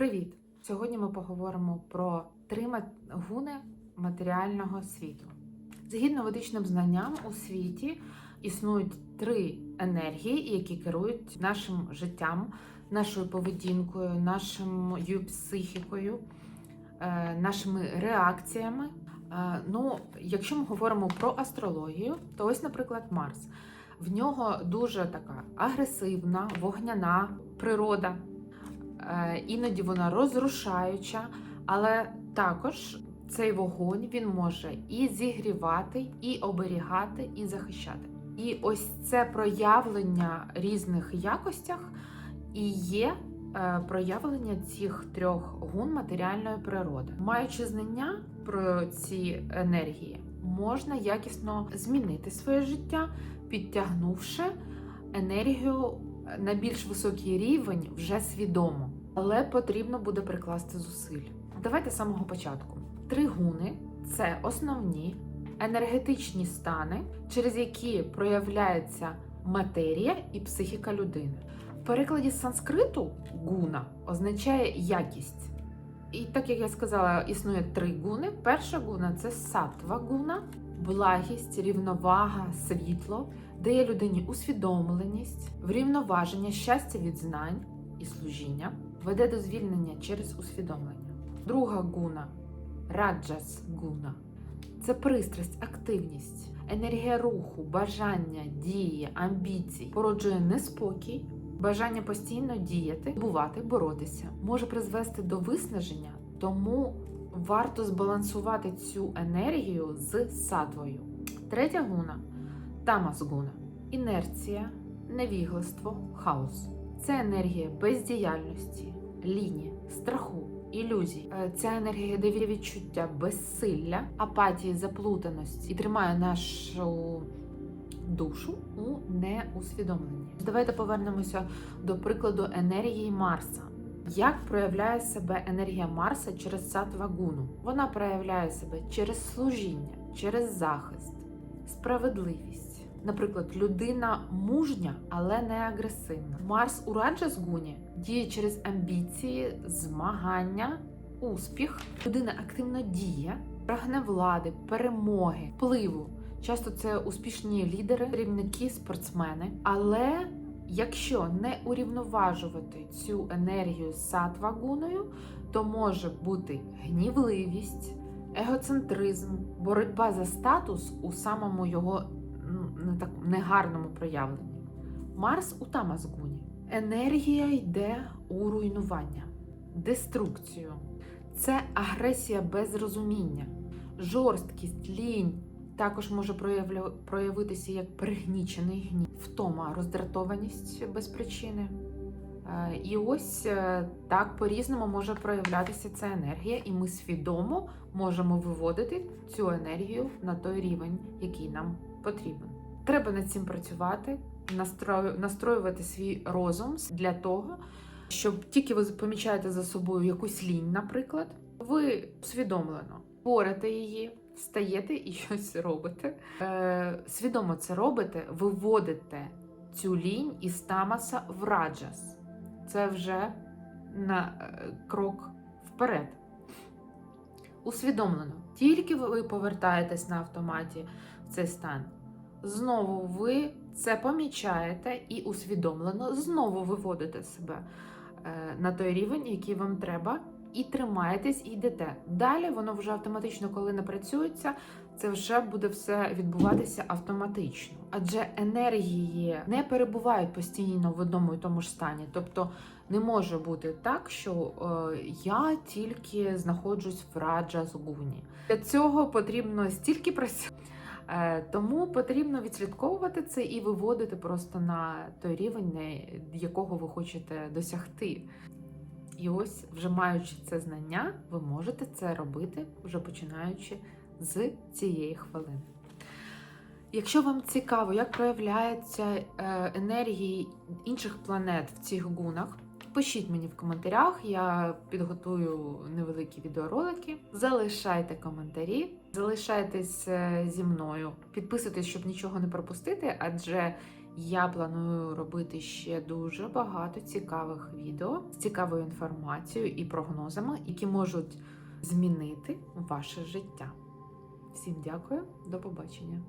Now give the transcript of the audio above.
Привіт! Сьогодні ми поговоримо про три гуни матеріального світу. Згідно ведичним знанням, у світі існують три енергії, які керують нашим життям, нашою поведінкою, нашою психікою, е, нашими реакціями. Е, Ну, якщо ми говоримо про астрологію, то ось, наприклад, Марс. В нього дуже така агресивна, вогняна природа. Е, Іноді вона розрушаюча, але також цей вогонь він може і зігрівати, і оберігати, і захищати. І ось це проявлення різних якостях і є е, проявлення цих трьох гун матеріальної природи. Маючи знання про ці енергії, можна якісно змінити своє життя, підтягнувши енергію на більш високий рівень вже свідомо, але потрібно буде прикласти зусиль. Давайте з самого початку. Три гуни це основні енергетичні стани, через які проявляється матерія і психіка людини. В перекладі з санскриту гуна означає якість. І так як я сказала, існує три гуни. Перша гуна це сатва гуна, благість, рівновага, світло, дає людині усвідомленість, врівноваження, щастя від знань і служіння, веде до звільнення через усвідомлення. Друга гуна раджас гуна це пристрасть, активність, енергія руху, бажання, дії, амбіцій, породжує неспокій, бажання постійно діяти, бувати, боротися, може призвести до виснаження, тому варто збалансувати цю енергію з сатвою. Третя гуна тамас гуна інерція, невігластво, хаос. Це енергія бездіяльності, ліні, страху, ілюзій. Е, Ця енергія дає відчуття безсилля, апатії, заплутаності і тримає нашу душу у неусвідомленні. Давайте повернемося до прикладу енергії Марса. Як проявляє себе енергія Марса через сатва гуну? Вона проявляє себе через служіння, через захист, справедливість. Наприклад, людина мужня, але не агресивна. Марс у Раджас гуні діє через амбіції, змагання, успіх. Людина активно діє, прагне влади, перемоги, впливу. Часто це успішні лідери, керівники, спортсмени. Але якщо не урівноважувати цю енергію сатва гуною, то може бути гнівливість, егоцентризм, боротьба за статус у самому його ну, не так негарному проявленні. Марс у Тамазгуні. Енергія йде у руйнування, деструкцію. Це агресія без розуміння, жорсткість, лінь. Також може проявитися як пригнічений гнів, втома, роздратованість без причини. Е, І ось е, так по-різному може проявлятися ця енергія, і ми свідомо можемо виводити цю енергію на той рівень, який нам потрібен. Треба над цим працювати, настрою- настроювати свій розум для того, щоб тільки ви помічаєте за собою якусь лінь, наприклад, ви усвідомлено борете її, встаєте і щось робите. Е, свідомо це робите, виводите цю лінь із тамаса в раджас. Це вже на е, крок вперед. Усвідомлено, тільки ви повертаєтесь на автоматі в цей стан. Знову ви це помічаєте і усвідомлено знову виводите себе е, на той рівень, який вам треба, і тримаєтесь, і йдете. Далі воно вже автоматично, коли не працюється, це вже буде все відбуватися автоматично. Адже енергії не перебувають постійно в одному і тому ж стані. Тобто не може бути так, що е, я тільки знаходжусь в раджа згуні. Для цього потрібно стільки працювати. Е, Тому потрібно відслідковувати це і виводити просто на той рівень, якого ви хочете досягти. І ось, вже маючи це знання, ви можете це робити, вже починаючи з цієї хвилини. Якщо вам цікаво, як проявляються е, енергії інших планет в цих гунах, пишіть мені в коментарях, я підготую невеликі відеоролики. Залишайте коментарі, залишайтесь е, зі мною, підписуйтесь, щоб нічого не пропустити, адже Я планую робити ще дуже багато цікавих відео з цікавою інформацією і прогнозами, які можуть змінити ваше життя. Всім дякую, до побачення!